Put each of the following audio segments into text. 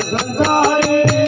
સંસારે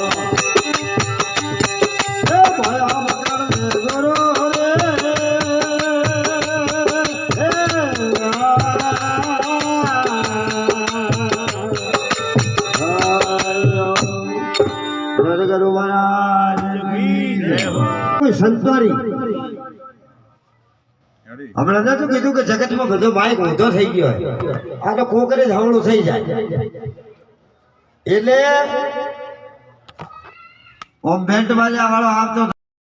સંતોરી હમણાં નતું કીધું કે જગતમાં બધો માઇક ઊંધો થઈ ગયો હોય. આ તો કોકરે જ થઈ જાય એટલે ઓમ બેન્ટ બાજા વાળો આવતો